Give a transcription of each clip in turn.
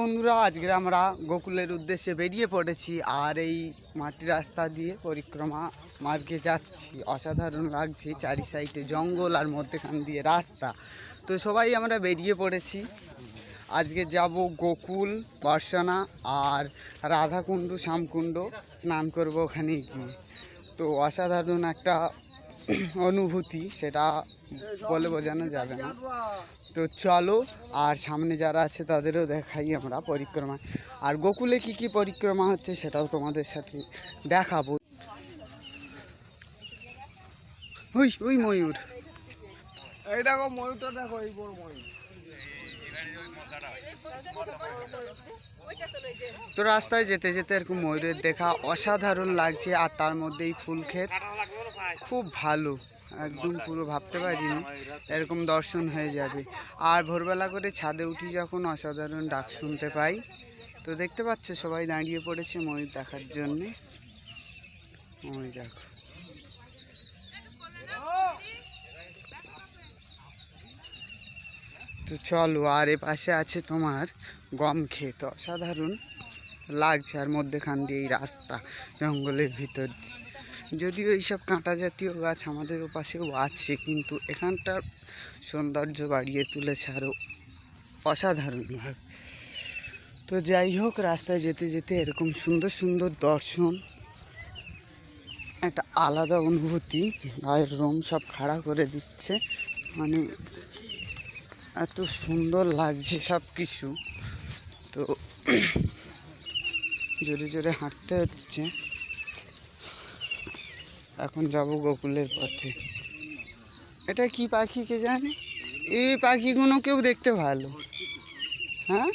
বন্ধুরা আজকে আমরা গোকুলের উদ্দেশ্যে বেরিয়ে পড়েছি আর এই মাটির রাস্তা দিয়ে পরিক্রমা মার্গে যাচ্ছি। অসাধারণ লাগছে চারি সাইডে জঙ্গল আর মধ্যেখান দিয়ে রাস্তা। তো সবাই আমরা বেরিয়ে পড়েছি। আজকে যাব গোকুল বর্ষনা আর রাধাকুণ্ড, শ্যামকুণ্ড। স্নান করব ওখানে গিয়ে। তো অসাধারণ একটা অনুভূতি সেটা বলে বোঝানো যাবে না। তো চলো আর সামনে যারা আছে তাদেরও দেখাই আমরা পরিক্রমা। আর গোকুলে কি কি পরিক্রমা হচ্ছে সেটাও তোমাদের সাথে দেখাবো। ওই ওই ময়ূর। এই দেখো ময়ূরটা দেখো এই বড় ময়ূর। তো রাস্তায় যেতে যেতে এরকম ময়ূরের দেখা অসাধারণ লাগছে আর তার মধ্যেই ফুল ক্ষেত। খুব ভালো একদম পুরো ভাবতে পারিনি এরকম দর্শন হয়ে যাবে। আর ভোরবেলা করে ছাদে উঠি যখন অসাধারণ ডাক শুনতে পাই তো দেখতে পাচ্ছ সবাই দাঁড়িয়ে পড়েছে ময়ূর দেখার জন্যে। ওই দেখো। তো চলো আর এ পাশে আছে তোমার গম খেত অসাধারণ লাগছে আর মধ্যেখান দিয়ে এই রাস্তা জঙ্গলের ভিতর দিয়ে। যদিও এইসব কাঁটা জাতীয় গাছ আমাদের ওপাশেও আছে, কিন্তু এখানটার সৌন্দর্য বাড়িয়ে তুলেছে আরও অসাধারণ ভাবে তো যাই হোক, রাস্তায় যেতে যেতে এরকম সুন্দর সুন্দর দর্শন, একটা আলাদা অনুভূতি, গায়ের রোম সব খাড়া করে দিচ্ছে মানে এত সুন্দর লাগছে সব কিছু তো জোরে জোরে হাঁটতে হচ্ছে। এখন যাব গোকুলের পথে। এটা কি পাখি কে জানে? এই পাখিগুলো কেউ দেখতে ভালো। হ্যাঁ?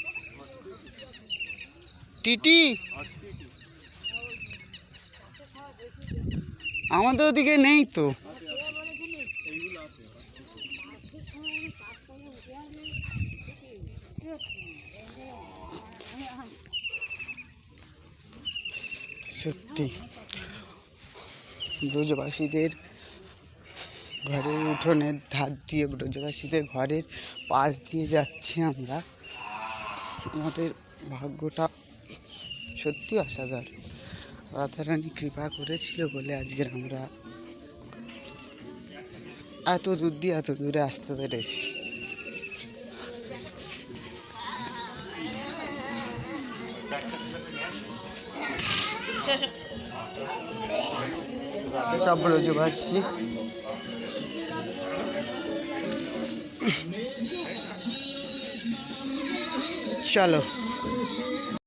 টিটি? আমাদের ওদিকে নেই তো। সত্যি। ব্রজবাসীদের ঘরের উঠোনের ধার দিয়ে ব্রজবাসীদের ঘরের পাশ দিয়ে যাচ্ছি আমরা। আমাদের ভাগ্যটা সত্যি অসাধারণ। রাধারানী কৃপা করেছিল বলে আজকের আমরা এত দূর দিয়ে এত দূরে আসতে পেরেছি। সব ব্রজবাসী চলো